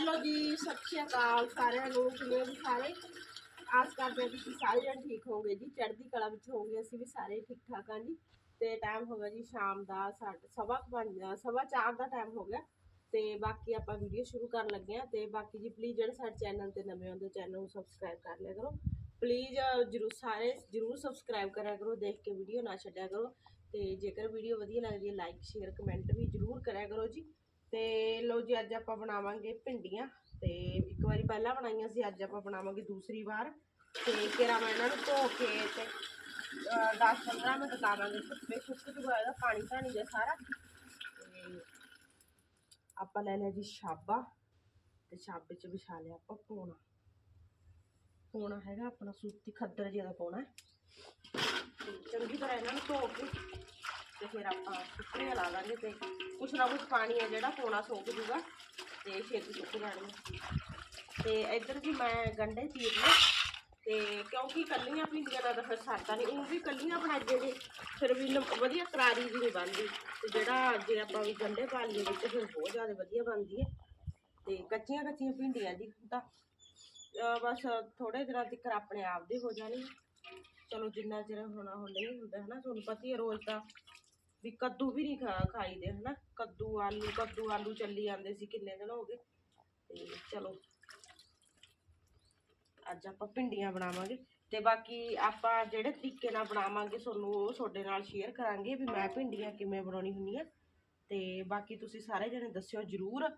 Hello ਜੀ, ਸਤਿ ਸ਼੍ਰੀ ਅਕਾਲ ਸਾਰਿਆਂ ਨੂੰ, ਕਿਵੇਂ ਜੀ ਸਾਰੇ? ਆਸ ਕਰਦੇ ਹਾਂ ਕਿ ਤੁਸੀਂ ਸਾਰੇ ਜਣ ਠੀਕ ਹੋਵੋਗੇ ਜੀ, ਚੜ੍ਹਦੀ ਕਲਾ ਵਿੱਚ ਹੋਵੋਗੇ, ਅਸੀਂ ਵੀ ਸਾਰੇ ਠੀਕ ਠਾਕ ਹਾਂ ਜੀ। ਤੇ ਟਾਈਮ ਹੋ ਗਿਆ ਜੀ ਸ਼ਾਮ ਦਾ ਸਾਢੇ, ਸਵਾ ਪੰਜ ਸਵਾ ਚਾਰ ਦਾ ਟਾਈਮ ਹੋ ਗਿਆ। ਤੇ ਬਾਕੀ ਆਪਾਂ ਵੀਡੀਓ ਸ਼ੁਰੂ ਕਰਨ ਲੱਗੇ ਹਾਂ। ਤੇ ਬਾਕੀ ਜੀ ਪਲੀਜ਼ ਜਿਹੜੇ ਸਾਡੇ ਚੈਨਲ ਤੇ ਨਵੇਂ ਆਉਂਦੇ ਚੈਨਲ ਨੂੰ ਸਬਸਕ੍ਰਾਈਬ ਕਰ ਲਿਆ ਕਰੋ। ਪਲੀਜ਼ ਜਰੂਰ ਸਾਰੇ ਜਰੂਰ ਸਬਸਕ੍ਰਾਈਬ ਕਰਿਆ ਕਰੋ, ਦੇਖ ਕੇ ਵੀਡੀਓ ਨਾ ਛੱਡਿਆ ਕਰੋ। ਤੇ ਜੇਕਰ ਵੀਡੀਓ ਵਧੀਆ ਲੱਗਦੀ ਹੈ ਲਾਈਕ ਸ਼ੇਅਰ ਕਮੈਂਟ ਵੀ ਜਰੂਰ ਕਰਿਆ ਕਰੋ ਜੀ। ਤੇ ਲੋ ਜੀ, ਅੱਜ ਆਪਾਂ ਬਣਾਵਾਂਗੇ ਭਿੰਡੀਆਂ। ਤੇ ਇੱਕ ਵਾਰੀ ਪਹਿਲਾਂ ਬਣਾਈਆਂ ਸੀ, ਅੱਜ ਆਪਾਂ ਬਣਾਵਾਂਗੇ ਦੂਸਰੀ ਵਾਰ। ਤੇ ਕਿਰਾ ਮੈਂ ਇਹਨਾਂ ਨੂੰ ਧੋ ਕੇ ਤੇ 10-15 ਮਿੰਟ ਲਾਵਾਂਗੇ ਧੁੱਪੇ। ਸੁੱਕ ਜੂਗਾ ਇਹਦਾ ਪਾਣੀ ਧਾਣੀ ਦਾ ਸਾਰਾ। ਆਪਾਂ ਲੈ ਲਿਆ ਜੀ ਛਾਬਾ ਤੇ ਛਾਬੇ 'ਚ ਵਿਛਾ ਲਿਆ ਆਪਾਂ ਪੋਣਾ। ਪੋਣਾ ਹੈਗਾ ਆਪਣਾ, ਸੂਤੀ ਖੱਦਰ ਜਿਹਾ ਪਾਉਣਾ ਚੰਗੀ ਤਰ੍ਹਾਂ ਇਹਨਾਂ ਨੂੰ ਧੋ ਕੇ ਤੇ ਫਿਰ ਆਪਾਂ ਸੁੱਕਣੇ ਲਾ ਦਾਂਗੇ ਤੇ ਕੁਛ ਨਾ ਕੁਛ ਪਾਣੀ ਹੈ ਜਿਹੜਾ ਪੋਣਾ ਸੁੱਕ ਜੂਗਾ ਤੇ ਛੇਤੀ ਸੁੱਕ ਜਾਣਗੇ ਤੇ ਇੱਧਰ ਵੀ ਮੈਂ ਗੰਢੇ ਚੀਰ ਲਏ ਤੇ ਕਿਉਂਕਿ ਕੱਲੀਆਂ ਭਿੰਡੀਆਂ ਦਾ ਤਾਂ ਫਿਰ ਸਰਦਾ ਨਹੀਂ, ਉਹ ਵੀ ਕੱਲੀਆਂ ਬਣਾਈਏ ਜੇ ਫਿਰ ਵੀ ਨ- ਵਧੀਆ ਕਰਾਰੀ ਜੀ ਨਹੀਂ ਬਣਦੀ। ਤੇ ਜਿਹੜਾ ਜੇ ਆਪਾਂ ਵੀ ਗੰਢੇ ਪਾ ਲਈਏ ਵਿੱਚ, ਫਿਰ ਬਹੁਤ ਜ਼ਿਆਦਾ ਵਧੀਆ ਬਣਦੀ ਹੈ ਤੇ ਕੱਚੀਆਂ ਕੱਚੀਆਂ ਭਿੰਡੀਆਂ ਦੀ ਤਾਂ ਬਸ ਥੋੜੇ ਦਿਨਾਂ ਤੱਕ ਆਪਣੇ ਆਪ ਦੇ ਹੋ ਜਾਣੀ ਚਲੋ ਜਿੰਨਾ ਚਿਰ ਹੋਣਾ ਹੁਣ ਨਹੀਂ ਹੁੰਦਾ ਹਨਾ, ਤੁਹਾਨੂੰ ਪਤਾ ਹੀ ਰੋਜ਼ ਦਾ ਵੀ ਕੱਦੂ ਵੀ ਨਹੀਂ ਖਾ ਖਾਈਦੇ, ਹਨਾ? ਕੱਦੂ, ਆਲੂ ਕੱਦੂ, ਆਲੂ ਚੱਲੀ ਜਾਂਦੇ ਸੀ ਕਿੰਨੇ ਦਿਨ ਹੋ ਗਏ। ਤੇ ਚਲੋ, ਅੱਜ ਆਪਾਂ ਭਿੰਡੀਆਂ ਬਣਾਵਾਂਗੇ। ਤੇ ਬਾਕੀ ਆਪਾਂ ਜਿਹੜੇ ਤਰੀਕੇ ਨਾਲ ਬਣਾਵਾਂਗੇ, ਤੁਹਾਨੂੰ ਉਹ ਤੁਹਾਡੇ ਨਾਲ ਸ਼ੇਅਰ ਕਰਾਂਗੇ ਵੀ ਮੈਂ ਭਿੰਡੀਆਂ ਕਿਵੇਂ ਬਣਾਉਣੀ ਹੁੰਦੀਆਂ ਤੇ ਬਾਕੀ ਤੁਸੀਂ ਸਾਰੇ ਜਣੇ ਦੱਸਿਓ ਜਰੂਰ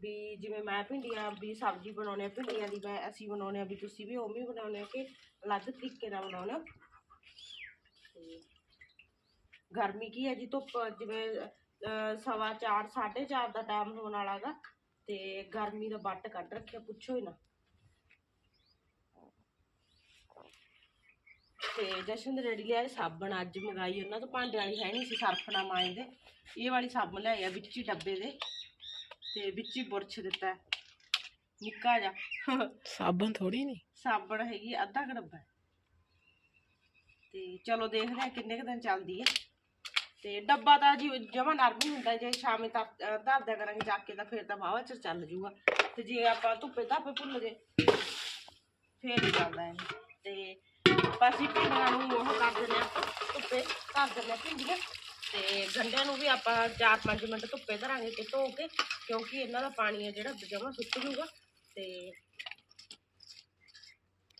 ਵੀ ਜਿਵੇਂ ਮੈਂ ਭਿੰਡੀਆਂ ਵੀ ਸਬਜ਼ੀ ਬਣਾਉਣੇ ਆ ਭਿੰਡੀਆਂ ਦੀ ਮੈਂ ਅਸੀਂ ਬਣਾਉਣੇ ਆ ਵੀ ਤੁਸੀਂ ਵੀ ਉਵੇਂ ਹੀ ਬਣਾਉਣੇ ਆ ਕਿ ਅਲੱਗ ਤਰੀਕੇ ਨਾਲ ਬਣਾਉਣੇ ਆ ਗਰਮੀ ਕੀ ਹੈ ਜੀ? ਧੁੱਪ ਜਿਵੇਂ ਸਵਾ ਚਾਰ ਸਾਢੇ ਚਾਰ ਦਾ ਟਾਈਮ ਹੋਣ ਵਾਲਾ ਗਾ ਤੇ ਗਰਮੀ ਦਾ ਵੱਟ ਕੱਢ ਰੱਖਿਆ ਪੁੱਛੋ ਹੀ ਨਾ। ਤੇ ਜਸ਼ਨ ਦੇ ਰੈਡੀ ਲਿਆਏ ਸਾਬਣ ਅੱਜ ਮੰਗਾਈ ਉਹਨਾਂ ਤੋਂ ਭਾਂਡੇ ਵਾਲੀ ਹੈ ਨਹੀਂ ਸੀ ਸਰਫ ਨਾਲ ਮਾਂਜਦੇ ਇਹ ਵਾਲੀ ਸਾਬਣ ਲਿਆਈ ਆ ਵਿੱਚ ਹੀ ਡੱਬੇ ਦੇ ਤੇ ਵਿੱਚ ਹੀ ਬੁਰਸ਼ ਦਿੱਤਾ। ਨਿੱਕਾ ਜਿਹਾ। ਸਾਬਣ ਥੋੜੀ ਨਹੀਂ ਸਾਬਣ ਹੈਗੀ ਅੱਧਾ ਕੁ ਡੱਬਾ। ਤੇ ਚਲੋ ਦੇਖਦੇ ਆ ਕਿੰਨੇ ਕੁ ਦਿਨ ਚੱਲਦੀ ਹੈ ਤੇ ਡੱਬਾ ਤਾਂ ਜੀ ਜਮਾ ਨਰਮ ਹੀ ਹੁੰਦਾ, ਜੇ ਸ਼ਾਮੇ ਤੱਕ ਅਹ ਧਰ ਦਿਆ ਕਰਾਂਗੇ ਚੱਕ ਕੇ ਤਾਂ ਫਿਰ ਤਾਂ ਵਾਹਵਾ ਚਿਰ ਚੱਲ ਜੂਗਾ। ਤੇ ਜੇ ਆਪਾਂ ਧੁੱਪੇ ਧਾਪੇ ਭੁੱਲ ਜੇ ਫੇਰ ਨਹੀਂ ਚੱਲਦਾ ਇਹ। ਤੇ ਆਪਾਂ ਅਸੀਂ ਭਿੰਡੀਆਂ ਨੂੰ ਉਹ ਕਰ ਦਿੰਦੇ ਆ ਧੁੱਪੇ ਧਰ ਦਿੰਦੇ ਆ ਭਿੰਡੀਆਂ। ਤੇ ਗੰਢਿਆਂ ਨੂੰ ਵੀ ਆਪਾਂ 4-5 ਮਿੰਟ ਧੁੱਪੇ ਧਰਾਂਗੇ ਤੇ ਧੋ ਕੇ, ਕਿਉਂਕਿ ਇਹਨਾਂ ਦਾ ਪਾਣੀ ਹੈ ਜਿਹੜਾ ਜਮਾ ਸੁੱਕ ਜੂਗਾ। ਤੇ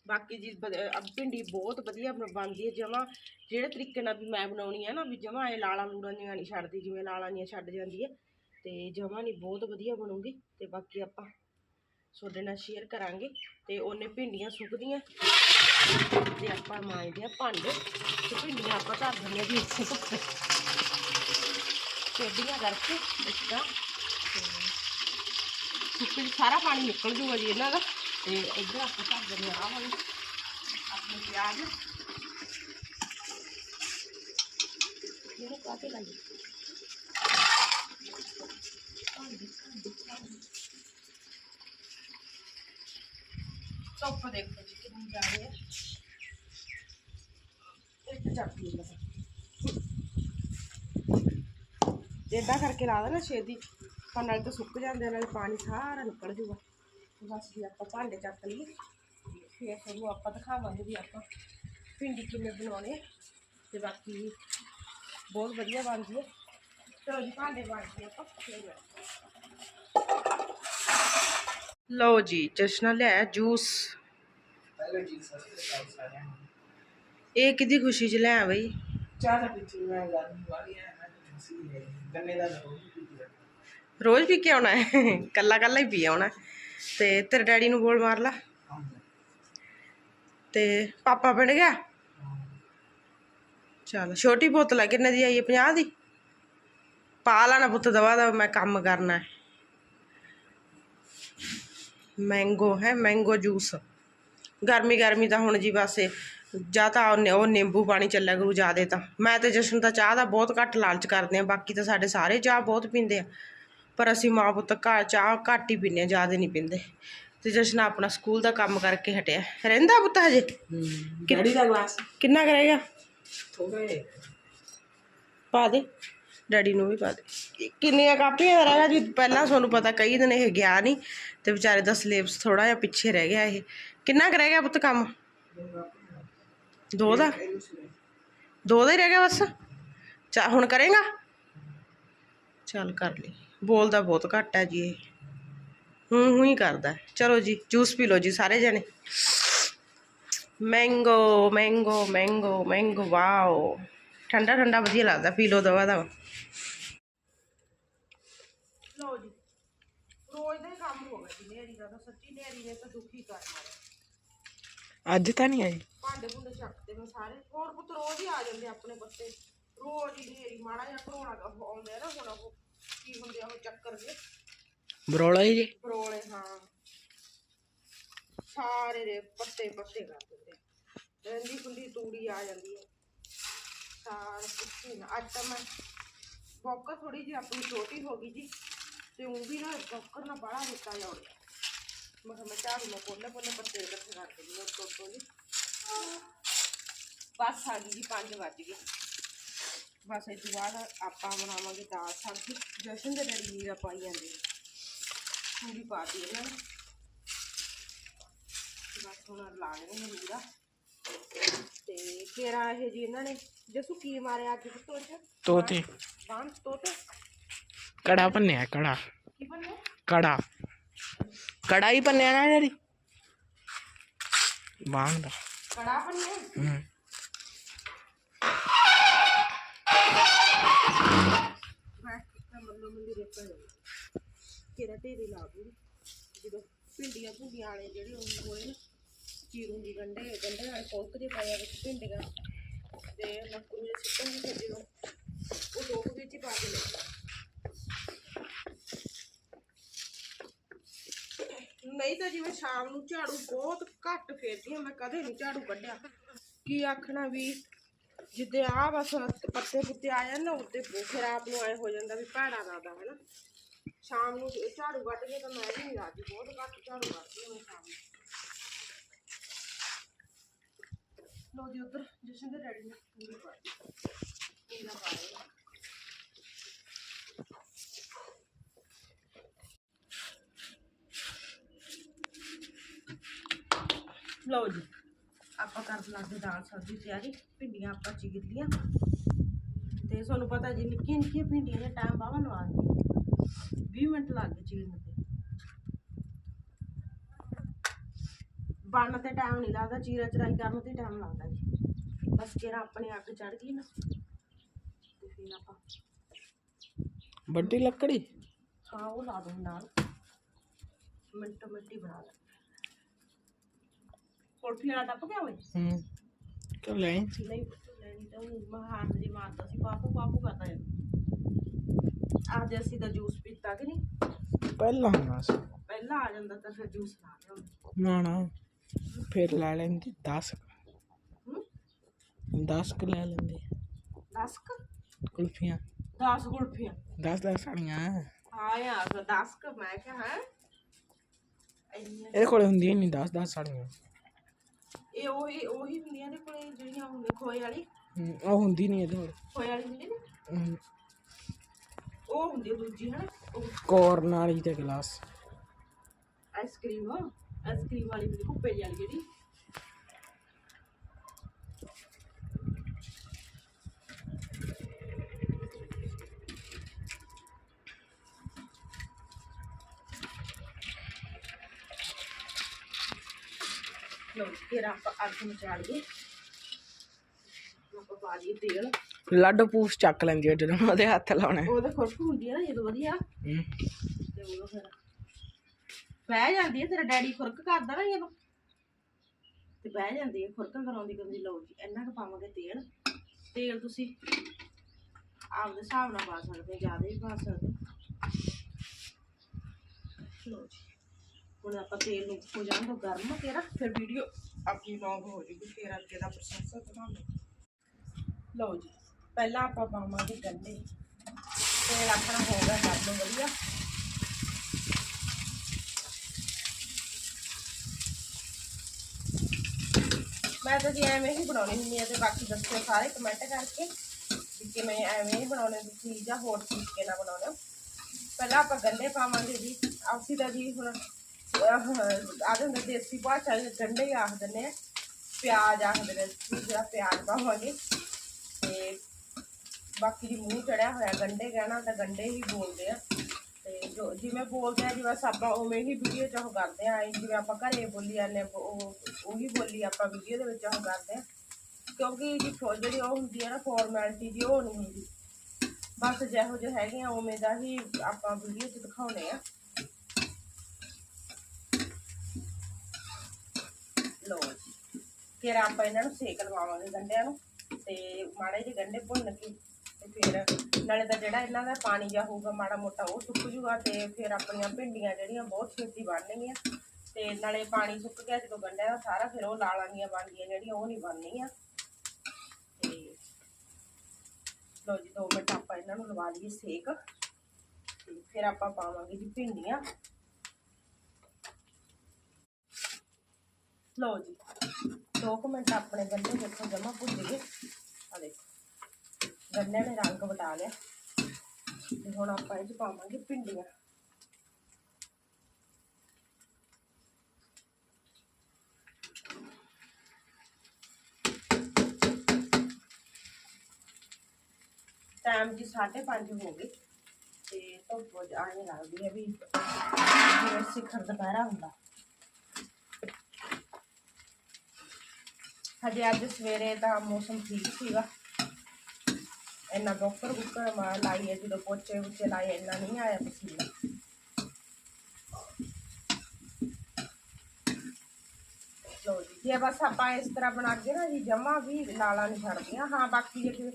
ਬਾਕੀ ਜੀ ਵਧ- ਅਹ ਭਿੰਡੀ ਬਹੁਤ ਵਧੀਆ ਬ- ਬਣਦੀ ਹੈ, ਜਮਾ ਜਿਹੜੇ ਤਰੀਕੇ ਨਾਲ ਵੀ ਮੈਂ ਬਣਾਉਣੀ ਹੈ ਨਾ, ਵੀ ਜਮਾ ਇਹ ਲਾਲਾਂ ਲੂੜਾਂ ਦੀਆਂ ਨਹੀਂ ਛੱਡਦੀ, ਜਿਵੇਂ ਲਾਲਾਂ ਦੀਆਂ ਛੱਡ ਜਾਂਦੀ ਹੈ, ਤੇ ਜਮਾ ਨਹੀਂ, ਬਹੁਤ ਵਧੀਆ ਬਣੂਗੀ, ਤੇ ਬਾਕੀ ਆਪਾਂ ਤੁਹਾਡੇ ਨਾਲ ਸ਼ੇਅਰ ਕਰਾਂਗੇ, ਤੇ ਉਹਨੇ ਭਿੰਡੀਆਂ ਸੁੱਕਦੀਆਂ, ਤੇ ਆਪਾਂ ਮਾਂਜਦੇ ਆ ਭਾਂਡੇ, ਤੇ ਭਿੰਡੀਆਂ ਆਪਾਂ ਧਰ ਦਿੰਦੇ ਆ ਵੀ ਇੱਥੇ ਧੁੱਪੇ ਛੋਟੀਆਂ ਕਰਕੇ ਇਸਦਾ ਸੁੱਕੇ ਸਾਰਾ ਪਾਣੀ ਨਿਕਲ ਜੂਗਾ ਜੀ ਇਹਨਾਂ ਦਾ। ਤੇ ਇੱਧਰ ਆਪਾਂ ਧਰ ਦਿੰਦੇ ਆ ਆਹ ਆਪਣੇ ਪਿਆਜ਼। ਇਹਨੂੰ ਕਾਤੇ ਲਾਈ ਧੁੱਪ ਦੇਖੋ ਜੀ ਕਿੰਨੀ ਜਾ ਰਹੀ ਹੈ ਇੱਕ ਚਾਪੀ ਲਗਾ ਏਦਾਂ ਕਰਕੇ ਲਾ ਦੇਣਾ ਛੇਤੀ। ਪਰ ਨਾਲੇ ਤਾਂ ਸੁੱਕ ਜਾਂਦੇ ਆ, ਨਾਲੇ ਪਾਣੀ ਸਾਰਾ ਨਿਕਲ ਜੂਗਾ। ਬਸ ਜੀ ਆਪਾਂ ਭਾਂਡੇ ਚੱਕ ਲਈਏ। ਫਿਰ ਤੁਹਾਨੂੰ ਆਪਾਂ ਦਿਖਾਵਾਂਗੇ ਵੀ ਆਪਾਂ ਭਿੰਡੀ ਕਿਵੇਂ ਬਣਾਉਣੇ ਤੇ ਬਾਕੀ ਬਹੁਤ ਵਧੀਆ ਬਣਦੀ ਹੈ। ਚਲੋ ਜੀ ਭਾਂਡੇ ਬਣਦੇ ਆਪਾਂ ਫਿਰ। ਲਓ ਜੀ ਜਸ਼ਨਾ ਲਿਆਇਆ ਜੂਸ। ਇਹ ਕਿਹਦੀ ਖੁਸ਼ੀ ਚ ਲਿਆ ਬਈ? ਚਾਹ ਤਾਂ ਪੀਤੀ ਮੈਂ ਗਰਮੀ ਵਾਲੀ ਹੈ ਮੈਂ ਤਾਂ ਸੀ ਗੰਨੇ ਦਾ ਰੋਜ਼ ਪੀ ਕੇ ਆਉਣਾ ਹੈ? ਕੱਲਾ ਕੱਲਾ ਹੀ ਪੀ ਆਉਣਾ ਤੇ ਤੇਰੇ ਡੈਡੀ ਨੂੰ ਬੋਲ ਮਾਰ ਲਾ। ਤੇ ਪਾਪਾ ਪਿੰਡ ਗਿਆ? ਚਲ, ਛੋਟੀ ਬੋਤਲ ਹੈ ਕਿੰਨੇ ਦੀ ਆਈ ਹੈ? 50 ਦੀ? ਪਾ ਲੈਣਾ ਪੁੱਤ, ਦਵਾ ਦਾ ਮੈਂ ਕੰਮ ਕਰਨਾ ਹੈ। ਮੈਂਗੋ ਹੈ ਮੈਂਗੋ ਜੂਸ ਗਰਮੀ ਗਰਮੀ ਤਾਂ ਹੁਣ ਜੀ ਬਸੇ ਜਾਂ ਤਾਂ ਉਹ ਨਿੰਬੂ ਪਾਣੀ ਚੱਲਿਆ ਗੁਰੂ ਜ਼ਿਆਦੇ ਤਾਂ। ਮੈਂ ਤੇ ਜਸ਼ਨ ਤਾਂ ਚਾਹ ਦਾ ਬਹੁਤ ਘੱਟ ਲਾਲਚ ਕਰਦੇ ਆ ਬਾਕੀ ਤਾਂ ਸਾਡੇ ਸਾਰੇ ਚਾਹ ਬਹੁਤ ਪੀਂਦੇ ਆ। ਪਰ ਅਸੀਂ ਮਾਂ ਪੁੱਤ ਘਰ ਚਾਹ ਘੱਟ ਹੀ ਪੀਂਦੇ ਆ ਜ਼ਿਆਦਾ ਨਹੀਂ ਪੀਂਦੇ। ਤੇ ਜਸ਼ਨ ਆਪਣਾ ਸਕੂਲ ਦਾ ਕੰਮ ਕਰਕੇ ਹਟਿਆ। ਰਹਿੰਦਾ ਪੁੱਤ ਹਜੇ? ਦਾ ਗਲਾਸ ਕਿੰਨਾ ਕਰੇਗਾ ਥੋੜੇ ਪਾ ਦੇ। ਡੈਡੀ ਨੂੰ ਵੀ ਪਾ ਦੇ। ਕਿੰਨੀਆਂ ਕਾਪੀਆਂ ਦਾ ਰਹਿ ਗਿਆ ਜੀ? ਪਹਿਲਾਂ ਤੁਹਾਨੂੰ ਪਤਾ ਕਈ ਦਿਨ ਇਹ ਗਿਆ ਨਹੀਂ ਤੇ ਵਿਚਾਰੇ ਦਾ ਸਿਲੇਬਸ ਥੋੜਾ ਜਿਹਾ ਪਿੱਛੇ ਰਹਿ ਗਿਆ ਇਹ। ਕਿੰਨਾ ਕੁ ਰਹਿ ਗਿਆ ਪੁੱਤ ਕੰਮ? ਦੋ ਦਾ? ਦੋ ਦਾ ਹੀ ਰਹਿ ਗਿਆ ਬਸ। ਚਾ ਹੁਣ ਕਰੇਗਾ? ਚੱਲ ਕਰ ਲਈ। ਬੋਲਦਾ ਬਹੁਤ ਘੱਟ ਹੈ ਜੀ ਇਹ। ਹੂੰ ਹੂੰ ਹੀ ਕਰਦਾ ਹੈ। ਚਲੋ ਜੀ ਜੂਸ ਪੀ ਲਓ ਜੀ ਸਾਰੇ ਜਣੇ। Mango mango mango mango wow. ਠੰਡਾ ਠੰਡਾ ਵਧੀਆ ਲੱਗਦਾ ਪੀ ਲਓ ਦਵਾ ਦਵਾ। ਲਓ ਜੀ। ਰੋਜ਼ ਦਾ ਹੀ ਕੰਮ ਹੋ ਗਿਆ ਜੀ ਨੇਰੀ ਦਾ ਤਾਂ ਸੱਚੀ ਨੇਰੀ ਨੇ ਤਾਂ ਦੁਖੀ ਕਰ ਮਾਰਿਆ ਅੱਜ ਤਾਂ ਨਹੀਂ ਆਈ? ਭਾਂਡੇ ਭੁੰਡੇ ਚੱਕਦੇ ਮੈਂ ਸਾਰੇ। ਹੋਰ ਪੁੱਤ ਰੋਜ਼ ਹੀ ਆ ਜਾਂਦੇ ਆਪਣੇ ਬੱਤੇ ਰੋਜ਼ ਹੀ ਨੇਰੀ ਮਾੜਾ ਜਿਹਾ ਘਰੋਣਾ ਦਾ ਆਉਂਦੇ ਆ ਨਾ ਹੁਣ ਉਹ। ਕੀ ਹੁੰਦੇ ਆ ਉਹ ਚੱਕਰ ਦੇ? ਬਰੋਲਾ ਹੀ ਜੀ। ਸਾਰੇ ਦੇ ਪੱਤੇ ਪੱਤੇ ਕਰ ਦਿੰਦੇ ਆ। ਰਹਿੰਦੀ ਖੁੰਦੀ ਤੂੜੀ ਆ ਜਾਂਦੀ ਹੈ ਸਾਰ ਪੁੱਛੀ ਨਾ ਅੱਜ ਤਾਂ ਮੈਂ ਬੌਕਰ ਥੋੜੀ ਜਿਹੀ ਆਪਣੀ ਛੋਟੀ ਹੋ ਗਈ ਜੀ ਤੇ ਉਹ ਵੀ ਨਾ ਬੌਕਰ ਨਾ ਬੜਾ ਦਿੱਤਾ ਜਾ ਮੈਂ ਕਿਹਾ ਮੈਂ ਝਾੜੂ ਨਾਲ ਪੋਲੇ ਪੋਲੇ ਪੱਤੇ ਇਕੱਠੇ ਕਰ ਦਿੰਦੀ ਹਾਂ ਤੋਂ ਜੀ। ਬਸ ਆ ਗਈ ਜੀ 5 ਵੱਜ ਗਏ। ਬਸ ਇਹ ਤੋਂ ਬਾਅਦ ਆਪਾਂ ਬਣਾਵਾਂਗੇ ਦਾਲ ਸਬਜ਼ੀ। ਜਸ਼ਨ ਦੇ ਡੈਡੀ ਨੀਰਾ ਪਾਈ ਜਾਂਦੇ ਪੂਰੀ ਪਾਤੀ ਇਹਨਾਂ ਨੇ। ਬਸ ਹੁਣ ਲਾ ਲੈਣੇ ਨੇ ਨੀਰਾ ਤੇ ਕਿਹੜਾ ਇਹ ਜੀ ਇਹਨਾਂ ਨੇ। ਜਸੂ ਕੀ ਮਾਰਿਆ ਅੱਜ ਚ? ਤੋਤੇ। ਬਾਂਹ ਤੋਤੇ? ਕੜਾ ਭੰਨਿਆ ਕੜਾ। ਕੀ ਕੜਾ। ਕੜਾ ਹੀ ਭੰਨਿਆ ਨਾ ਜਿਹੜੀ ਬਾਂਗ ਦਾ। ਕੜਾ ਬਣਿਆ ਹੂੰ। ਮੱਲੋ ਮੱਲੀ ਕਿਹੜਾ ਢੇਰੀ ਲਾ ਦੂੰ? ਜਦੋਂ ਭਿੰਡੀਆਂ ਭੁੰਡੀਆਂ ਵਾਲੇ ਜਿਹੜੇ ਉਹ ਹੋਏ ਨਾ ਚੀਰੂ ਦੀ ਗੰਡੇ ਗੰਡੇ ਵਾਲੇ ਫੋਲਕ ਦੇ ਪਾਇਆ ਵਿੱਚ ਭਿੰਡੀਆਂ। ਤੇ ਮੱਕਰੂ ਦੇ ਸਿੱਟਣ ਦੀ ਫਿਰ ਜਦੋਂ ਉਹ ਲੋਕ ਵਿੱਚ ਹੀ ਪਾ ਕੇ ਲੈ ਨਹੀਂ ਤਾਂ ਜਿਵੇਂ ਸ਼ਾਮ ਨੂੰ ਝਾੜੂ ਬਹੁਤ ਘੱਟ ਫੇਰਦੀ ਹਾਂ ਮੈਂ ਕਦੇ ਨਹੀਂ ਝਾੜੂ ਕੱਢਿਆ। ਕੀ ਆਖਣਾ ਵੀ ਜਿੱਦੇ ਆ ਬਸ ਪੱਤੇ ਪੁੱਤੇ ਆ ਜਾਣ ਨਾ ਉੱਤੇ ਫਿਰ ਆਪ ਨੂੰ ਐ ਹੋ ਜਾਂਦਾ ਵੀ ਭੈੜਾ ਲੱਗਦਾ ਹੈ ਨਾ ਸ਼ਾਮ ਨੂੰ ਝਾੜੂ ਕੱਢ ਕੇ ਤਾਂ ਮੈਂ ਵੀ ਨਹੀਂ ਲਾਦੀ ਬਹੁਤ ਘੱਟ ਝਾੜੂ ਕੱਢਦੀ ਹਾਂ ਮੈਂ ਸ਼ਾਮ ਨੂੰ। ਲੋ ਜੀ ਉਧਰ, ਜਸ਼ਨ ਦੇ ਡੈਡੀ ਨੇ ਪੂਰੀ ਪਾ ਦਿੱਤੀ ਇਹਦਾ ਪਾ ਜੀ। ਆਪਾਂ ਕਰ ਲਾਂਗੇ ਦਾਲ ਸਬਜ਼ੀ ਤਿਆਰੀ ਭਿੰਡੀਆਂ ਆਪਾਂ ਚੀਰ ਲੀਆਂ। ਤੇ ਤੁਹਾਨੂੰ ਪਤਾ ਜੀ ਨਿੱਕੀਆਂ ਨਿੱਕੀਆਂ ਭਿੰਡੀਆਂ ਦਾ ਟਾਈਮ ਬਾਵਾ ਲਵਾ ਦਿੰਦੀ 20 ਮਿੰਟ ਲੱਗ ਗਏ ਚੀਰਨ ਤੇ। ਬਣਨ ਤੇ ਟਾਈਮ ਨਹੀਂ ਲੱਗਦਾ ਚੀਰਾ ਚਰਾਈ ਕਰਨ ਤੇ ਟਾਈਮ ਲੱਗਦਾ ਜੀ। ਬਸ ਕਿਹੜਾ ਆਪਣੇ ਅੱਗ ਚੜ ਗਈ ਨਾ ਤੇ ਫਿਰ ਆਪਾਂ ਵੱਡੀ ਲੱਕੜੀ? ਹਾਂ ਉਹ ਲਾ ਦੂੰ ਨਾਲ। ਮਿੰਟੋ ਮਿੰਟੀ ਬਣਾ ਲੈ। ਕੁਲਫੀ ਵਾਲਾ ਟੱਪ ਗਿਆ ਓਏ? ਹੂੰ। ਕਿਉਂ ਲੈ ਆਈ? ਨਹੀਂ ਲੈਣੀ ਤਾਂ ਉਹ ਮਹਾਨ ਜੀ ਮਾਰਦਾ ਸੀ ਪਾਪੂ ਪਾਪੂ ਕਰਦਾ ਹੈ ਅੱਜ ਅਸੀਂ ਤਾਂ ਜੂਸ ਪੀਤਾ ਕਿ ਨਹੀਂ? ਪਹਿਲਾਂ ਹੋਣਾ ਸੀ। ਪਹਿਲਾਂ ਆ ਜਾਂਦਾ ਤਾਂ ਫਿਰ ਜੂਸ ਲਾ ਲਿਆ ਨਾ ਨਾ ਫਿਰ ਲੈ ਲੈਂਦੀ 10 ਹੂੰ? 10 ਕ ਲੈ ਲੈਂਦੇ। 10 ਕ? ਕੁਲਫੀਆਂ। 10 ਗੁਲਫੀਆਂ 10 10 ਸਾੜੀਆਂ ਹਾਂ ਯਾਰ 10 ਕ ਮੈਂ ਕਿਹਾ ਹੈ? ਇੰਨੀਆਂ ਇਹਦੇ ਕੋਲੇ ਹੁੰਦੀਆਂ ਨਹੀਂ 10 10 ਸਾੜੀਆਂ ਇਹ ਉਹੀ ਉਹੀ ਹੁੰਦੀਆਂ ਨੇ ਕੋਲੇ ਜਿਹੜੀਆਂ ਹੁੰਦੇ ਖੋਏ ਵਾਲੀ। ਹੂੰ, ਉਹ ਹੁੰਦੀ ਨਹੀਂ ਇਹਦੇ ਕੋਲ। ਖੋਏ ਵਾਲੀ ਹੁੰਦੀ ਨੇ? ਹੂੰ, ਉਹ ਹੁੰਦੀ ਆ ਦੂਜੀ ਹੈ ਉਹ ਕੋਰਨ ਵਾਲੀ ਤੇ ਗਲਾਸ। ਆਈਸਕ੍ਰੀਮ ਆਈਸਕ੍ਰੀਮ ਵਾਲੀ ਹੁੰਦੀ ਕੁੱਪੇ ਜਿਹੀ ਵਾਲੀ ਜਿਹੜੀ। ਲੋ ਫਿਰ ਆਪਾਂ ਅੱਗ ਮਚਾ ਲਈਏ। ਆਪਾਂ ਪਾ ਦਈਏ ਤੇਲ। ਲੱਡ ਪੂਸ ਚੱਕ ਲੈਂਦੀ ਆ ਜਦੋਂ ਉਹਦੇ ਹੱਥ ਲਾਉਣੇ ਉਹਦੇ ਖੁਸ਼ਕ ਹੁੰਦੀ ਹੈ ਨਾ ਜਦੋਂ ਵਧੀਆ। ਹੂੰ, ਤੇ ਉਹ ਫਿਰ ਬਹਿ ਜਾਂਦੀ ਹੈ ਤੇਰਾ ਡੈਡੀ ਖੁਰਕ ਕਰਦਾ ਨਾ ਇਹਨੂੰ। ਤੇ ਬਹਿ ਜਾਂਦੀ ਹੈ ਖੁਰਕਣ ਕਰਾਉਂਦੀ ਕਹਿੰਦੀ ਲਓ ਜੀ ਇੰਨਾ ਕੁ ਪਾਵਾਂਗੇ ਤੇਲ। ਤੇਲ ਤੁਸੀਂ ਆਪਦੇ ਹਿਸਾਬ ਨਾਲ ਪਾ ਸਕਦੇ ਹੋ ਜ਼ਿਆਦਾ ਵੀ ਪਾ ਸਕਦੇ ਹੋ। ਲਓ ਜੀ। ਹੁਣ ਆਪਾਂ ਤੇਲ ਨੂੰ ਹੋ ਜਾਣ ਤੋਂ ਗਰਮ ਤੇਰਾ ਫਿਰ ਵੀਡੀਓ ਆਪਣੀ ਲੌਂਗ ਹੋ ਜੂਗੀ ਫਿਰ ਅੱਗੇ ਦਾ ਪ੍ਰੋਸੈਸ ਤੁਹਾਨੂੰ ਲਓ ਜੀ, ਪਹਿਲਾਂ ਆਪਾਂ ਪਾਵਾਂਗੇ ਗੰਢੇ ਤੇਲ ਆਪਣਾ ਹੋ ਗਿਆ ਗਰਮ, ਵਧੀਆ। ਮੈਂ ਤਾਂ ਜੀ ਐਵੇਂ ਹੀ ਬਣਾਉਣੀ ਹੁੰਦੀ ਆ ਤੇ ਬਾਕੀ ਦੱਸਿਓ ਸਾਰੇ ਕਮੈਂਟ ਕਰਕੇ ਵੀ ਕਿਵੇਂ ਐਵੇਂ ਹੀ ਬਣਾਉਣੇ ਤੁਸੀਂ ਜਾਂ ਹੋਰ ਤਰੀਕੇ ਨਾਲ ਬਣਾਉਣੇ ਹੋ। ਪਹਿਲਾਂ ਆਪਾਂ ਗੰਢੇ ਪਾਵਾਂਗੇ ਜੀ, ਅਸੀਂ ਤਾਂ ਜੀ ਹੁਣ ਆਦੇ ਹੁੰਦੇ ਦੇਸੀ ਭਾਸ਼ਾ ਵਿੱਚ ਗੰਢੇ ਹੀ ਆਖ ਦਿੰਦੇ ਆ। ਪਿਆਜ਼ ਆਖਦੇ ਨੇ ਜਿਹੜਾ ਪਿਆਜ਼ ਪਾਵਾਂਗੇ। ਤੇ ਬਾਕੀ ਜੀ ਮੂੰਹ ਚੜਿਆ ਹੋਇਆ ਗੰਢੇ ਕਹਿਣਾ ਤਾਂ ਗੰਢੇ ਹੀ ਬੋਲਦੇ ਆ। ਤੇ ਜੋ ਜਿਵੇਂ ਬੋਲਦੇ ਆ ਜੀ ਆਪਾਂ ਉਵੇਂ ਹੀ ਵੀਡੀਓ 'ਚ ਉਹ ਕਰਦੇ ਆ। ਜਿਵੇਂ ਆਪਾਂ ਘਰੇ ਬੋਲੀ ਜਾਂਦੇ ਆ, ਉਹ ਉਹੀ ਬੋਲੀ ਆਪਾਂ ਵੀਡੀਓ ਦੇ ਵਿੱਚ ਉਹ ਕਰਦੇ ਆ। ਕਿਉਂਕਿ ਜਿਹੜੀ ਉਹ ਹੁੰਦੀ ਆ ਨਾ ਫਾਰਮੈਲਿਟੀ ਦੀ ਉਹ ਨਹੀਂ ਹੁੰਦੀ। ਬਸ ਜਿਹੋ ਜਿਹੇ ਹੈਗੇ ਆ ਉਵੇਂ ਦਾ ਹੀ ਆਪਾਂ ਵੀਡੀਓ 'ਚ ਦਿਖਾਉਣੇ ਆ। ਲੋ ਜੀ। ਫਿਰ ਆਪਾਂ ਇਹਨਾਂ ਨੂੰ ਸੇਕ ਲਵਾਵਾਂਗੇ ਗੰਢਿਆਂ ਨੂੰ ਤੇ ਮਾੜੇ ਜਿਹੇ ਗੰਢੇ ਭੁੰਨ ਕੇ ਤੇ ਫਿਰ ਨਾਲੇ ਤਾਂ ਜਿਹੜਾ ਇਹਨਾਂ ਦਾ ਪਾਣੀ ਜਾ ਹੋਊਗਾ ਮਾੜਾ ਮੋਟਾ ਉਹ ਸੁੱਕ ਜੂਗਾ ਤੇ ਫਿਰ ਆਪਣੀਆਂ ਭਿੰਡੀਆਂ ਜਿਹੜੀਆਂ ਬਹੁਤ ਛੇਤੀ ਬਣਨਗੀਆਂ ਤੇ ਨਾਲੇ ਪਾਣੀ ਸੁੱਕ ਗਿਆ ਜਦੋਂ ਗੰਢਿਆਂ ਦਾ ਸਾਰਾ ਫਿਰ ਉਹ ਲਾਲਾਂ ਦੀਆਂ ਬਣਦੀਆਂ ਜਿਹੜੀਆਂ ਉਹ ਨਹੀਂ ਬਣਨੀਆਂ। ਤੇ ਲੋ ਜੀ 2 ਮਿੰਟ ਆਪਾਂ ਇਹਨਾਂ ਨੂੰ ਲਵਾ ਲਈਏ ਸੇਕ ਤੇ ਫਿਰ ਆਪਾਂ ਪਾਵਾਂਗੇ ਜੀ ਭਿੰਡੀਆਂ। ਲਓ ਜੀ 2 ਮਿੰਟ ਆਪਣੇ ਗੰਢੇ ਦੇਖੋ ਜਮਾ ਭੁੱਜ ਗਏ। ਆ ਦੇਖੋ ਗੰਢੇ ਨੇ ਰੰਗ ਵਟਾ ਲਿਆ। ਤੇ ਹੁਣ ਆਪਾਂ ਇਹ ਚ ਪਾਵਾਂਗੇ ਭਿੰਡੀਆਂ। ਟਾਈਮ ਜੀ 5:30 ਹੋ ਗਏ। ਤੇ ਧੁੱਪ ਆਣੇ ਲੱਗਦੀ ਹੈ ਵੀ ਜਿਵੇਂ ਸਿਖਰ ਦੁਪਹਿਰਾ ਹੁੰਦਾ। ਹਜੇ ਅੱਜ ਸਵੇਰੇ ਤਾਂ ਮੌਸਮ ਠੀਕ ਸੀਗਾ। ਇੰਨਾ ਬੋਕਰ ਬੁੱਕਰ ਮਾਰ ਲਾਈ ਹੈ, ਜਦੋਂ ਪੋਚੇ ਉੱਚੇ ਲਾਏ, ਇੰਨਾ ਨਹੀਂ ਆਇਆ ਪਸੀਨਾ। ਲੋ ਜੀ, ਜੇ ਬਸ ਆਪਾਂ ਇਸ ਤਰ੍ਹਾਂ ਬਣਾ ਕੇ ਨਾ ਜੀ ਜਮਾ ਵੀ ਲਾਲਾਂ ਨਹੀਂ ਛੱਡਦੀਆਂ। ਹਾਂ, ਬਾਕੀ ਜੇ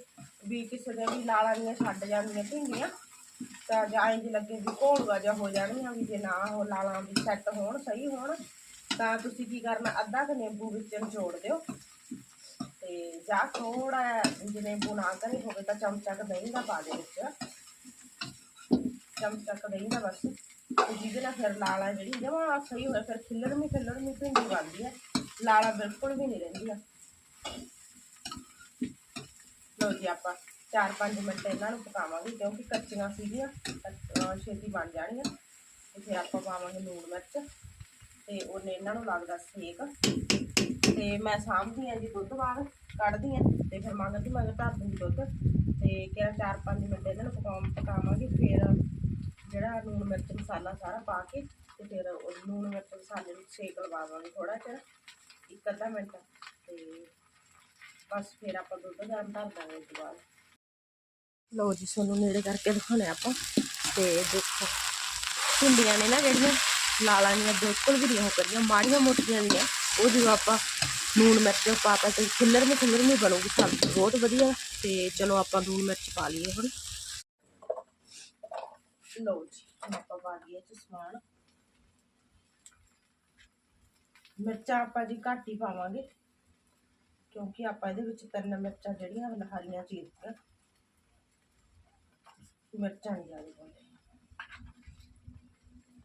ਵੀ ਕਿਸੇ ਦੇ ਵੀ ਲਾਲਾਂ ਨਹੀਂ ਛੱਡ ਜਾਂਦੀਆਂ ਭਿੰਡੀਆਂ ਤਾਂ ਜਾਂ ਇੰਜ ਲੱਗੇ ਵੀ ਘੋਲਵਾ ਜਿਹਾ ਹੋ ਜਾਣੀਆਂ ਵੀ ਜੇ ਨਾ ਉਹ ਲਾਲਾਂ ਵੀ ਸੈੱਟ ਹੋਣ, ਸਹੀ ਹੋਣ, ਤਾਂ ਤੁਸੀਂ ਕੀ ਕਰਨਾ, ਅੱਧਾ ਕੁ ਨਿੰਬੂ ਵਿੱਚ ਨਿਚੋੜ ਦਿਓ। ਤੇ ਜਾਂ ਥੋੜਾ ਜੇ ਨਿੰਬੂ ਨਾ ਕਰੇ ਹੋਵੇ ਤਾਂ ਚਮਚਾ ਕੁ ਦਹੀਂ ਦਾ ਪਾ ਦੇ ਵਿੱਚ ਚਮਚਾ ਕੁ ਦਹੀਂ ਦਾ ਬਸ ਤੇ ਜਿਹਦੇ ਨਾਲ ਫਿਰ ਲਾਲਾਂ ਜਿਹੜੀ ਜਮਾ ਸਹੀ ਹੋਇਆ ਫਿਰ ਖਿੱਲਰਮੀ ਖਿੱਲਰਮੀ ਭਿੰਡੀ ਬਣਦੀ ਹੈ ਲਾਲਾਂ ਬਿਲਕੁਲ ਵੀ ਨਹੀਂ ਰਹਿੰਦੀਆਂ ਲੋ ਜੀ ਆਪਾਂ 4-5 ਮਿੰਟ ਇਹਨਾਂ ਨੂੰ ਪਕਾਵਾਂਗੇ ਕਿਉਂਕਿ ਕੱਚੀਆਂ ਸੀਗੀਆਂ ਤਾਂ, ਅਹ, ਛੇਤੀ ਬਣ ਜਾਣਗੀਆਂ ਤੇ ਫਿਰ ਆਪਾਂ ਪਾਵਾਂਗੇ ਲੂਣ ਮਿਰਚ ਤੇ ਉਹਨੇ ਇਹਨਾਂ ਨੂੰ ਲੱਗਦਾ ਸੇਕ ਤੇ ਮੈਂ ਸਾਂਭਦੀ ਹਾਂ ਜੀ ਦੁੱਧ ਬਾਹਰ, ਕੱਢਦੀ ਆ ਤੇ ਫਿਰ ਮੰਗਦੀ ਮੈਂ ਧਰ ਦੂੰਗੀ ਦੁੱਧ ਤੇ ਕਿਹਾ 4-5 ਮਿੰਟ ਇਹਨਾਂ ਨੂੰ ਪਕਾਉਂ ਪਕਾਵਾਂਗੇ, ਫਿਰ ਜਿਹੜਾ ਲੂਣ ਮਿਰਚ ਮਸਾਲਾ ਸਾਰਾ ਪਾ ਕੇ ਤੇ ਫਿਰ ਉਹ ਲੂਣ ਮਿਰਚ ਮਸਾਲੇ ਨੂੰ ਸੇਕ ਲਵਾਵਾਂਗੇ ਥੋੜਾ ਜਿਹਾ, ਇੱਕ ਅੱਧਾ ਮਿੰਟ ਤੇ ਬਸ ਫਿਰ ਆਪਾਂ ਦੁੱਧ ਗਰਮ ਧਰ ਦਾਂਗੇ ਉਸ ਤੋਂ ਬਾਅਦ ਲਓ ਜੀ ਤੁਹਾਨੂੰ ਨੇੜੇ ਕਰਕੇ ਦਿਖਾਉਣੇ ਆਪਾਂ ਤੇ ਦੇਖੋ, ਭਿੰਡੀਆਂ ਨੇ ਨਾ ਜਿਹੜੀਆਂ ਲਾਲਾਂ ਦੀਆਂ ਬਿਲਕੁਲ ਵੀ ਨਹੀਂ ਉਹ ਕਰੀਆਂ ਮਾੜੀਆਂ ਮੋਟੀਆਂ ਦੀਆਂ ਉਹ ਜਦੋਂ ਆਪਾਂ ਲੂਣ ਮਿਰਚ ਪਾਤਾ ਤੇ ਖਿੱਲਰ ਮੇ ਖਿੱਲਰ ਮੇ ਬਣੂਗੀ ਸਬਜ਼ੀ ਬਹੁਤ ਵਧੀਆ। ਤੇ ਚਲੋ ਆਪਾਂ ਲੂਣ ਮਿਰਚ ਪਾ ਲਈਏ ਹੁਣ। ਲਓ ਜੀ, ਹੁਣ ਆਪਾਂ ਪਾ ਲਈਏ ਚ ਸਮਾਨ। ਮਿਰਚਾਂ ਆਪਾਂ ਜੀ ਘੱਟ ਹੀ ਪਾਵਾਂਗੇ, ਕਿਉਂਕਿ ਆਪਾਂ ਇਹਦੇ ਵਿੱਚ ਤਿੰਨ ਮਿਰਚਾਂ ਜਿਹੜੀਆਂ ਹਨ, ਹਰੀਆਂ ਚੀਰਤੀਆਂ। ਮਿਰਚਾਂ ਨਹੀਂ ਜ਼ਿਆਦਾ ਪਾਉਂਦੇ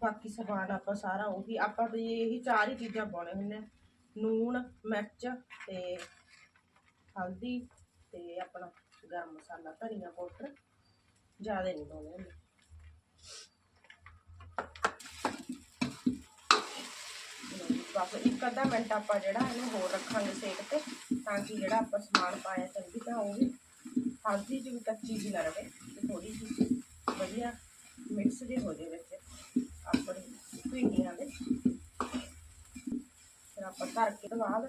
ਬਾਕੀ ਸਮਾਨ ਆਪਾਂ ਸਾਰਾ ਉਹੀ, ਆਪਾਂ ਤਾਂ ਇਹੀ ਚਾਰ ਹੀ ਚੀਜ਼ਾਂ ਪਾਉਣੇ ਹੁੰਦੇ ਆ ਨੂਣ, ਮਿਰਚ ਤੇ ਹਲਦੀ ਤੇ ਆਪਣਾ ਗਰਮ ਮਸਾਲਾ ਧਨੀਆ ਪਾਊਡਰ ਜ਼ਿਆਦਾ ਨਹੀਂ ਪਾਉਣੇ ਹੁੰਦੇ। ਬਸ ਇੱਕ ਅੱਧਾ ਮਿੰਟ ਆਪਾਂ ਜਿਹੜਾ ਇਹਨੂੰ ਹੋਰ ਰੱਖਾਂਗੇ ਸੇਕ ਤੇ, ਤਾਂ ਕਿ ਜਿਹੜਾ ਆਪਾਂ ਸਮਾਨ ਪਾਇਆ ਚੰਗੀ ਤਰ੍ਹਾਂ ਉਹ ਵੀ ਹਲਦੀ ਜਿਹੀ ਵੀ ਕੱਚੀ ਜਿਹੀ ਨਾ ਰਹੇ ਤੇ ਥੋੜੀ ਜਿਹੀ ਵਧੀਆ ਮਿਕਸ ਜਿਹੀ ਹੋ ਜਾਵੇ ਵਿੱਚ। ਆਪਣੇ ਭਿੰਡੀਆਂ ਦੇ। ਆਪਾਂ ਧਰ ਕੇ ਤੋਂ ਬਾਅਦ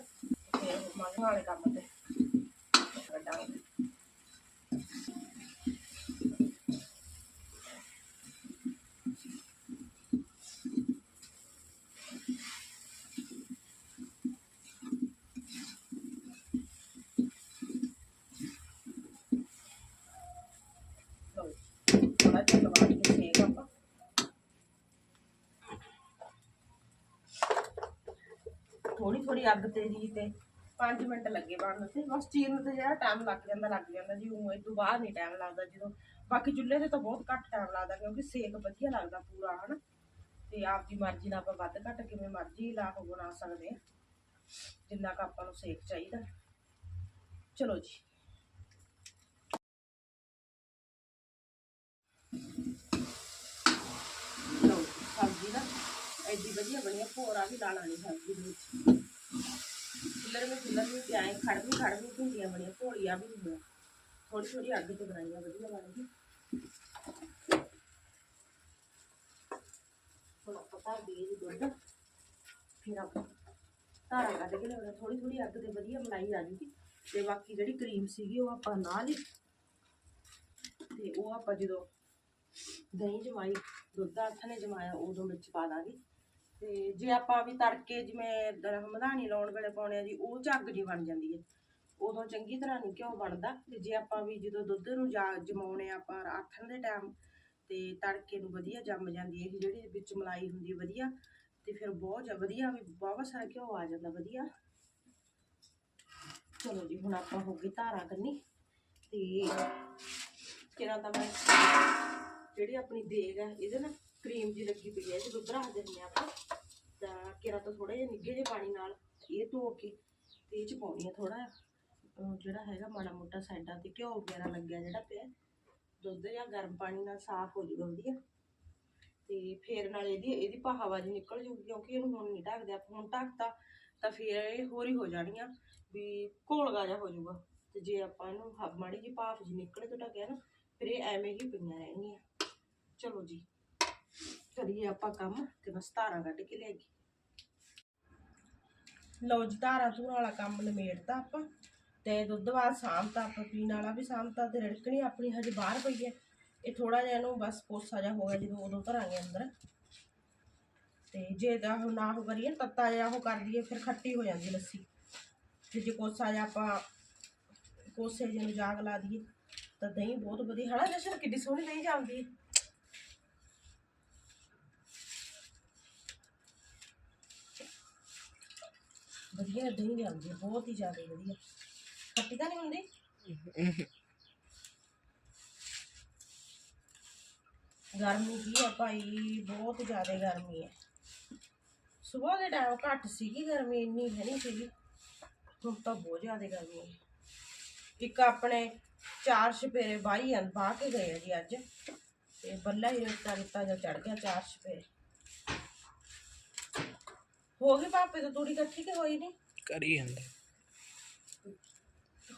ਫਿਰ ਮਗਨ ਵਾਲੇ ਕੰਮ ਤੇ। ਥੋੜੀ ਥੋੜੀ ਅੱਗ ਤੇ ਜੀ ਤੇ। 5 ਮਿੰਟ ਲੱਗੇ ਬਣਨ ਤੇ ਬਸ ਚੀਰਨ ਤੇ ਜਿਹੜਾ ਟਾਈਮ ਲੱਗ ਜਾਂਦਾ ਲੱਗ ਜਾਂਦਾ ਜੀ। ਉਹ ਇਹ ਤੋਂ ਬਾਅਦ ਨਹੀਂ ਟਾਈਮ ਲੱਗਦਾ। ਜਦੋਂ ਬਾਕੀ ਚੁੱਲ੍ਹੇ ਤੇ ਤਾਂ ਬਹੁਤ ਘੱਟ ਟਾਈਮ ਲੱਗਦਾ, ਕਿਉਂਕਿ ਸੇਕ ਵਧੀਆ ਲੱਗਦਾ ਪੂਰਾ, ਹਨਾ। ਤੇ ਆਪ ਦੀ ਮਰਜ਼ੀ ਨਾਲ ਆਪਾਂ ਵੱਧ ਘੱਟ ਕਿਵੇਂ ਮਰਜ਼ੀ ਲਾ ਕੇ ਬਣਾ ਸਕਦੇ ਆ ਜਿੰਨਾ ਕੁ ਆਪਾਂ ਨੂੰ ਸੇਕ ਚਾਹੀਦਾ। ਚਲੋ ਜੀ। ਵਧੀਆ ਬਣੀਆਂ ਭੋਰਾ ਵੀ ਲਾ ਲਾਣੀ ਸਬਜ਼ੀ ਦੇ ਵਿੱਚ ਕਿਲਰ ਵਿੱਚ ਕਿਲਰ ਵੀ ਪਿਆਏ ਖੜਵੀ ਖੜਵੀ ਬਣੀਆਂ, ਭੋਲੀਆਂ ਵੀ ਹੁੰਦੀਆਂ। ਥੋੜੀ ਥੋੜੀ ਅੱਗ ਤੇ ਬਣਾਈਆਂ, ਵਧੀਆ ਬਣ ਗਈ ਹੁਣ ਆਪਾਂ ਧਰ ਦਈਏ ਦੁੱਧ ਫਿਰ ਆਪਾਂ ਧਾਰਾ ਕੱਢ ਕੇ ਲਿਆਉਣਾ। ਥੋੜੀ ਥੋੜੀ ਅੱਗ ਤੇ ਵਧੀਆ ਮਲਾਈ ਆ ਜੂਗੀ। ਤੇ ਬਾਕੀ ਜਿਹੜੀ ਕਰੀਮ ਸੀਗੀ ਉਹ ਆਪਾਂ ਨਾਲ ਹੀ ਤੇ ਉਹ ਆਪਾਂ ਜਦੋਂ ਦਹੀਂ ਜਮਾਈ, ਦੁੱਧ ਹੱਥ ਨੇ ਜਮਾਇਆ, ਉਦੋਂ ਵਿੱਚ ਪਾ ਦਾਂਗੇ। ਤੇ ਜੇ ਆਪਾਂ ਵੀ ਤੜਕੇ ਜਿਵੇਂ ਦ- ਮਧਾਣੀ ਲਾਉਣ ਵੇਲੇ ਪਾਉਣੇ ਆ ਜੀ, ਉਹ ਝੱਗ ਜੀ ਬਣ ਜਾਂਦੀ ਹੈ। ਉਦੋਂ ਚੰਗੀ ਤਰ੍ਹਾਂ ਨਹੀਂ ਘਿਓ ਬਣਦਾ। ਤੇ ਜੇ ਆਪਾਂ ਵੀ ਜਦੋਂ ਦੁੱਧ ਨੂੰ ਜਾ, ਜਮਾਉਣੇ ਆ ਆਪਾਂ ਆਥਣ ਦੇ ਟਾਈਮ, ਤੇ ਤੜਕੇ ਨੂੰ ਵਧੀਆ ਜੰਮ ਜਾਂਦੀ ਹੈ। ਜਿਹੜੀ ਵਿੱਚ ਮਲਾਈ ਹੁੰਦੀ ਹੈ, ਵਧੀਆ। ਤੇ ਫਿਰ ਬਹੁਤ ਵਧੀਆ ਵੀ ਬਹੁਤ ਸਾਰਾ ਘਿਓ ਆ ਜਾਂਦਾ, ਵਧੀਆ। ਚਲੋ ਜੀ, ਹੁਣ ਆਪਾਂ ਹੋ ਗਈ ਧਾਰਾ ਕਰਨੀ ਤੇ ਕਿਰਾਂ ਤਾਂ ਮੈਂ, ਜਿਹੜੀ ਆਪਣੀ ਦੇਗ ਹੈ, ਇਹਦੇ ਨਾਲ ਕਰੀਮ ਜੀ ਲੱਗੀ ਪਈ ਹੈ ਜੇ ਦੁੱਧ ਰੱਖ ਦਿੰਦੇ ਹਾਂ ਆਪਾਂ। ਕਿਰਾਂ ਤਾਂ ਥੋੜਾ ਜਿਹਾ ਨਿੱਘੇ ਜਿਹੇ ਪਾਣੀ ਨਾਲ ਇਹ ਧੋ ਕੇ ਤੇ ਇਹ ਚ ਪਾਉਣੀ ਆ ਥੋੜਾ ਜਿਹੜਾ ਹੈਗਾ ਮਾੜਾ ਮੋਟਾ ਸਾਈਡਾਂ ਤੇ ਘਿਓ ਵਗੈਰਾ ਲੱਗਿਆ ਜਿਹੜਾ ਪਿਆ, ਦੁੱਧ ਜਾਂ ਗਰਮ ਪਾਣੀ ਨਾਲ ਸਾਫ਼ ਹੋ ਜੂਗਾ ਵਧੀਆ। ਤੇ ਫੇਰ ਨਾਲ ਇਹਦੀ ਇਹਦੀ ਭਾਵਾਬਾਜੀ ਨਿਕਲ ਜੂਗੀ ਕਿਉਂਕਿ ਇਹਨੂੰ ਹੁਣ ਨਹੀਂ ਢੱਕਦੇ ਆਪਾਂ। ਹੁਣ ਢੱਕਤਾ ਤਾਂ ਫੇਰ ਇਹ ਹੋਰ ਹੀ ਹੋ ਜਾਣੀਆਂ ਵੀ ਘੋਲਗਾ ਜਾ ਹੋ ਜਾਊਗਾ ਤੇ ਜੇ ਆਪਾਂ ਇਹਨੂੰ ਮਾੜੀ ਜੀ ਭਾਫ ਜੀ ਨਿਕਲੇ ਤੋਂ ਢੱਕਿਆ ਨਾ, ਫਿਰ ਇਹ ਐਵੇਂ ਹੀ ਪਈਆਂ ਰਹਿਣਗੀਆਂ। ਚਲੋ ਜੀ, ਕਰੀਏ ਆਪਾਂ ਕੰਮ ਤੇ ਬਸ ਧਾਰਾਂ ਕੱਢ ਕੇ ਲੈ ਲਿਆਈਏ ਲਓ ਜੀ, ਧਾਰਾਂ ਧੂਰਾਂ ਵਾਲਾ ਕੰਮ ਨਿਮੇੜਤਾ ਆਪਾਂ ਤੇ ਦੁੱਧ ਬਾਅਦ ਸਾਂਭਤਾ ਆਪਾਂ, ਪੀਣ ਵਾਲਾ ਵੀ ਸਾਂਭਤਾ ਤੇ ਰੜਕਣੀ ਆਪਣੀ ਹਜੇ ਬਾਹਰ ਪਈ ਹੈ। ਇਹ ਥੋੜਾ ਜਿਹਾ ਇਹਨੂੰ ਬਸ ਕੋਸਾ ਜਿਹਾ ਹੋ ਗਿਆ ਜਦੋਂ ਉਦੋਂ ਧਰਾਂਗੇ ਅੰਦਰ। ਤੇ ਜੇ ਦਾ ਉਹ ਨਾ ਹੋ ਕਰੀਏ, ਤੱਤਾ ਜਿਹਾ ਉਹ ਕਰ ਦਈਏ, ਫਿਰ ਖੱਟੀ ਹੋ ਜਾਂਦੀ ਲੱਸੀ। ਤੇ ਜੇ ਕੋਸਾ ਜਿਹਾ ਆਪਾਂ ਕੋਸੇ ਜਿਹੇ ਜਾਗ ਲਾ ਦਈਏ, ਤਾਂ ਦਹੀਂ ਬਹੁਤ ਵਧੀਆ, ਹਨਾ ਜਸ਼ਨ ਕਿੱਡੀ ਸੋਹਣੀ ਦਹੀਂ ਜਾਂਦੀ ਹੈ। ਵਧੀਆ ਦਹੀਂ ਜਾਂਦੀ ਹੈ ਬਹੁਤ ਹੀ ਜ਼ਿਆਦਾ ਵਧੀਆ। ਖੱਟੀ ਤਾਂ ਨਹੀਂ ਹੁੰਦੀ? ਗਰਮੀ ਕੀ ਆ ਭਾਈ, ਬਹੁਤ ਜ਼ਿਆਦਾ ਗਰਮੀ ਹੈ ਸਵੇਰ ਦੇ ਟਾਈਮ ਘੱਟ ਸੀਗੀ ਗਰਮੀ, ਇੰਨੀ ਹੈ ਨਹੀਂ ਸੀਗੀ। ਹੁਣ ਤਾਂ ਬਹੁਤ ਜ਼ਿਆਦਾ ਗਰਮੀ ਹੈ ਇੱਕ ਆਪਣੇ ਚਾਰ ਛਪੇਰੇ ਬਾਈ ਆਂ ਬਾਹ ਕੇ ਗਏ ਆ ਜੀ ਅੱਜ। ਤੇ ਬੱਲਾ ਹੀ ਰੇਤਾ ਰੇਤਾ ਜਿਹਾ ਚੜ ਗਿਆ ਚਾਰ ਛਪੇਰੇ ਹੋ ਗਈ ਪਾਪੇ ਤੋਂ ਤੂੜੀ ਇਕੱਠੀ ਕਿ ਹੋਈ ਨਹੀਂ ਕਰੀ ਜਾਂਦਾ।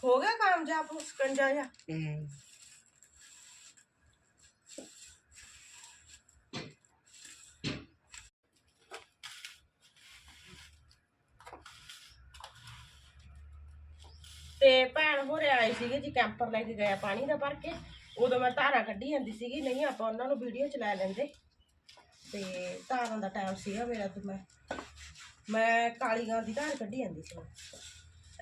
ਹੋ ਗਿਆ ਕਾਮਯਾਬ ਉਹ ਸਕੰਜਾ ਹੂੰ। ਤੇ ਭੈਣ ਹੋਰੇ ਆਏ ਸੀਗੇ ਜੀ ਕੈਂਪਰ ਲੈ ਕੇ ਗਿਆ ਪਾਣੀ ਦਾ ਭਰ ਕੇ। ਉਦੋਂ ਮੈਂ ਧਾਰਾਂ ਕੱਢੀ ਜਾਂਦੀ ਸੀਗੀ ਨਹੀਂ ਆਪਾਂ ਉਹਨਾਂ ਨੂੰ ਵੀਡੀਓ ਚ ਲੈ ਲੈਂਦੇ। ਤੇ ਧਾਰਾਂ ਦਾ ਟਾਈਮ ਸੀਗਾ ਮੇਰਾ ਤੇ ਮੈਂ ਮੈਂ ਕਾਲੀ ਗਾਂ ਦੀ ਧਾਰ ਕੱਢੀ ਜਾਂਦੀ ਸੀ।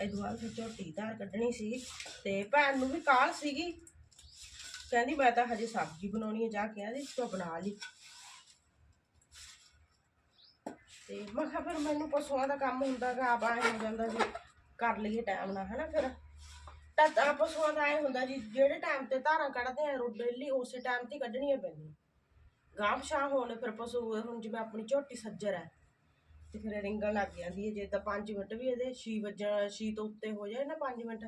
ਇਦੋਂ ਬਾਅਦ ਫਿਰ ਝੋਟੀ ਧਾਰ ਕੱਢਣੀ ਸੀ ਤੇ ਭੈਣ ਨੂੰ ਵੀ ਕਾਲ ਸੀਗੀ। ਕਹਿੰਦੀ ਮੈਂ ਤਾਂ ਹਜੇ ਸਬਜ਼ੀ ਬਣਾਉਣੀ ਹੈ ਜਾ ਕੇ ਆਦੀ ਤੂੰ ਬਣਾ ਲਈ। ਤੇ ਮੈਂ ਕਿਹਾ ਫਿਰ ਮੈਨੂੰ ਪਸ਼ੂਆਂ ਦਾ ਕੰਮ ਹੁੰਦਾ ਗਾ, ਆਪ ਐਂ ਹੋ ਜਾਂਦਾ ਜੀ, ਕਰ ਲਈਏ ਟਾਈਮ ਨਾਲ, ਹਨਾ ਫਿਰ। ਤਾਂ ਪਸ਼ੂਆਂ ਦਾ ਐ ਹੁੰਦਾ ਜੀ, ਜਿਹੜੇ ਟਾਈਮ ਤੇ ਧਾਰਾਂ ਕੱਢਦੇ ਆ ਰੋਡੇਲੀ ਉਸੇ ਟਾਈਮ ਤੇ ਕੱਢਣੀਆਂ ਪੈਂਦੀਆਂ। ਗਾਂਵ ਸ਼ਾਹ ਹੋਣ ਫਿਰ ਪਸ਼ੂ, ਹੁਣ ਜਿਵੇਂ ਆਪਣੀ ਝੋਟੀ ਸੱਜਰ ਹੈ ਤੇ ਫਿਰ ਰਿੰਗਣ ਲੱਗ ਜਾਂਦੀ ਹੈ ਜੇ ਤਾਂ 5 ਮਿੰਟ ਵੀ ਇਹਦੇ 6 ਵਜੇ 6 ਤੋਂ ਉੱਤੇ ਹੋ ਜਾਏ ਨਾ 5 ਮਿੰਟ,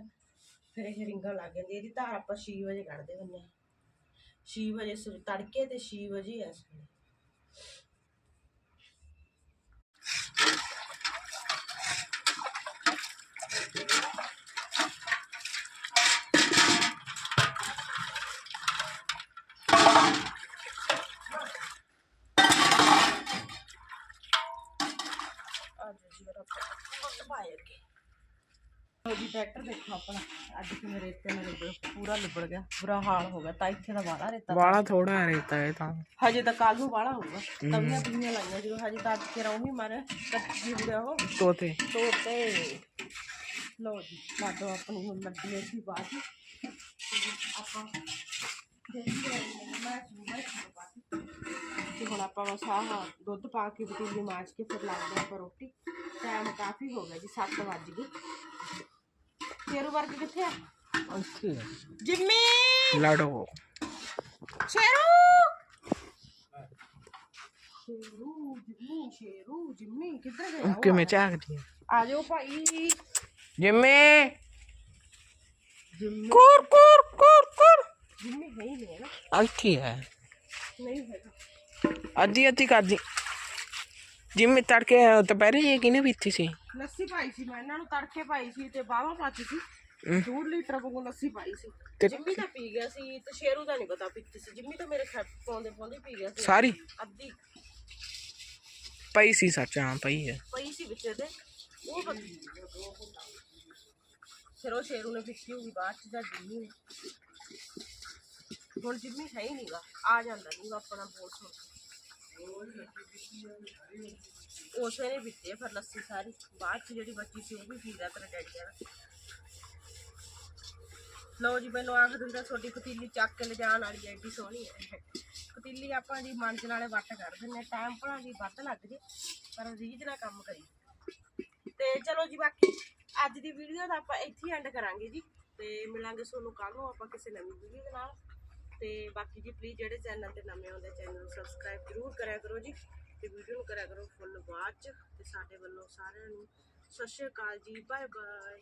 ਫਿਰ ਇਹ ਰਿੰਗਣ ਲੱਗ ਜਾਂਦੀ ਹੈ। ਇਹਦੀ ਧਾਰ ਆਪਾਂ 6 ਵਜੇ ਕੱਢਦੇ ਹੁੰਦੇ ਹਾਂ 6 ਵਜੇ ਸਵੇ- ਤੜਕੇ ਤੇ 6 ਵਜੇ ਐ ਸਵੇਰੇ ਅੱਜ ਜੀ ਮੇਰਾ ਭਾਈ ਅੱਗੇ ਲਓ ਜੀ ਟਰੈਕਟਰ ਦੇਖੋ ਆਪਣਾ ਅੱਜ ਕਿਵੇਂ ਰੇਤੇ ਨਾਲ ਲਿਬੜ ਪੂਰਾ ਲਿਬੜ ਗਿਆ ਬੁਰਾ ਹਾਲ ਹੋ ਗਿਆ ਤਾਂ ਇੱਥੇ ਦਾ ਵਾਲਾ ਰੇਤਾ ਵਾਲਾ ਥੋੜਾ ਰੇਤਾ ਇਹ ਤਾਂ ਹਜੇ ਤਾਂ ਕੱਲ ਨੂੰ ਵਾਲਾ ਹੋਊਗਾ ਤਵੀਆਂ ਤਵੀਆਂ ਲਾਈਆਂ ਜਦੋਂ ਹਜੇ ਤਾਂ ਅੱਜ ਉਹ ਵੀ ਮਰ ਕੱਚੀ ਹੋ ਗਿਆ ਉਹ ਤੋਤੇ ਤੋਤੇ ਲੋ ਜੀ ਲਾਡੋ ਆਪਣੀ ਹੁਣ ਲੱਗੀ ਹੈ ਸੀ ਬਾਤ ਆਪਾਂ ਦੇਖੀ ਰਹੇ ਮੈਂ ਮੈਂ ਤੇ ਹੁਣ ਆਪਾਂ ਬਸ ਆਹ ਦੁੱਧ ਪਾ ਕੇ ਪਤੀਲੀ ਮਾਜ ਕੇ ਫਿਰ ਲਾਉਂਦੇ ਆਪਾਂ ਰੋਟੀ ਟਾਈਮ ਕਾਫੀ ਹੋ ਗਿਆ ਜੀ 7 ਵੱਜ ਗਏ ਸ਼ੇਰੂ ਵਰਗ ਕਿੱਥੇ ਆ ਅੱਛੀ ਜਿੰਮੀ ਲੜੋ ਸ਼ੇਰੂ ਸ਼ੇਰੂ ਜਿੰਮੀ ਸ਼ੇਰੂ ਜਿੰਮੀ ਕਿੱਧਰ ਗਿਆ ਉਹ? ਕਿਵੇਂ ਝਾਕਦੀ ਆ ਆ ਜਾਓ ਭਾਈ ਜਿੰਮੇ ਜਿੰਮੀ ਕੁਰ ਕੁਰ ਕੁਰ ਕੁਰ ਜਿੰਮੀ ਹੈ ਹੀ ਨਹੀਂ ਹੈ ਨਾ ਅੱਛੀ ਹੈ ਨਹੀਂ ਹੈਗਾ ਅੱਧੀ ਅੱਧੀ ਜਿੰਮੀ ਤੜਕੇ ਦੁਪਹਿਰੇ ਇਹ ਕਿਨੇ ਪੀਤੀ ਸੀ? ਲੱਸੀ ਪਾਈ ਸੀ ਮੈਂ ਇਹਨਾਂ ਨੂੰ ਤੜਕੇ ਪਾਈ ਸੀ ਤੇ ਬਾਵਾ ਪਾਤੀ ਸੀ। 2 ਲੀਟਰ ਵਾਂਗੂ ਲੱਸੀ ਪਾਈ ਸੀ। ਤੇ- ਜਿੰਮੀ ਤਾਂ ਪੀ ਗਿਆ ਸੀ ਤੇ ਸ਼ੇਰੂ ਦਾ ਨਹੀਂ ਪਤਾ ਪੀਤੀ ਸੀ। ਜਿੰਮੀ ਤਾਂ ਮੇਰੇ ਖੱਟ ਪਾਉਂਦੇ ਪਾਉਂਦੇ ਪੀ ਗਿਆ ਸੀ। ਸਾਰੀ? ਅੱਧੀ। ਪਈ ਸੀ ਸੱਚ ਹਾਂ ਪਈ ਹੈ। ਪਈ ਸੀ ਵਿੱਚ ਤੇ ਉਹ ਪਤਾ ਫਿਰ ਉਹ ਸ਼ੇਰੂ ਨੇ ਪੀਤੀ ਹੋਊਗੀ ਬਾਅਦ ਚ ਜਾਂ ਜਿੰਮੀ ਨੇ। ਹੁਣ ਜਿੰਮੀ ਹੈ ਹੀ ਨਹੀਂਗਾ ਆ ਜਾਂਦਾ ਨਹੀਂਗਾ ਆਪਣਾ ਬੋਲ ਸੁਣ ਉਸ ਵੇਲੇ ਪੀਤੀ ਫਿਰ ਲੱਸੀ ਸਾਰੀ ਬਾਅਦ ਚ ਜਿਹੜੀ ਬੱਚੀ ਸੀ, ਉਹ ਵੀ ਪੀ ਗਿਆ ਤੇਰਾ ਡੈਡੀ ਦਾ ਲਓ ਜੀ, ਮੈਨੂੰ ਆਖ ਦਿੰਦਾ ਤੁਹਾਡੀ ਪਤੀਲੀ ਚੱਕ ਕੇ ਲਿਜਾਣ ਵਾਲੀ ਐਡੀ ਸੋਹਣੀ ਹੈ ਪਤੀਲੀ ਆਪਾਂ ਜੀ ਮਾਂਜਣ ਵਾਲੇ ਵੱਟ ਕਰ ਦਿੰਨੇ ਟਾਈਮ ਭਲਾ ਜੀ ਵੱਧ ਲੱਗ ਜੇ, ਪਰ ਰੀਝ ਨਾਲ ਕੰਮ ਕਰੀ। ਤੇ ਚਲੋ ਜੀ, ਬਾਕੀ ਅੱਜ ਦੀ ਵੀਡੀਓ ਦਾ ਆਪਾਂ ਇੱਥੇ ਐਂਡ ਕਰਾਂਗੇ ਜੀ। ਤੇ ਮਿਲਾਂਗੇ ਤੁਹਾਨੂੰ ਕੱਲ ਨੂੰ, ਆਪਾਂ ਕਿਸੇ ਨਵੀਂ ਵੀਡੀਓ ਦੇ ਨਾਲ। ਤੇ ਬਾਕੀ ਜੀ ਪਲੀਜ਼ ਜਿਹੜੇ ਚੈਨਲ ਤੇ ਨਵੇਂ ਆਉਂਦੇ ਚੈਨਲ ਨੂੰ ਸਬਸਕ੍ਰਾਈਬ ਜ਼ਰੂਰ ਕਰਿਆ ਕਰੋ ਜੀ ਤੇ ਵੀਡੀਓ ਨੂੰ ਕਰਿਆ ਕਰੋ ਫੁੱਲ ਵਾਚ ਤੇ ਸਾਡੇ ਵੱਲੋਂ ਸਾਰਿਆਂ ਨੂੰ ਸਤਿ ਸ਼੍ਰੀ ਅਕਾਲ ਜੀ ਬਾਏ ਬਾਏ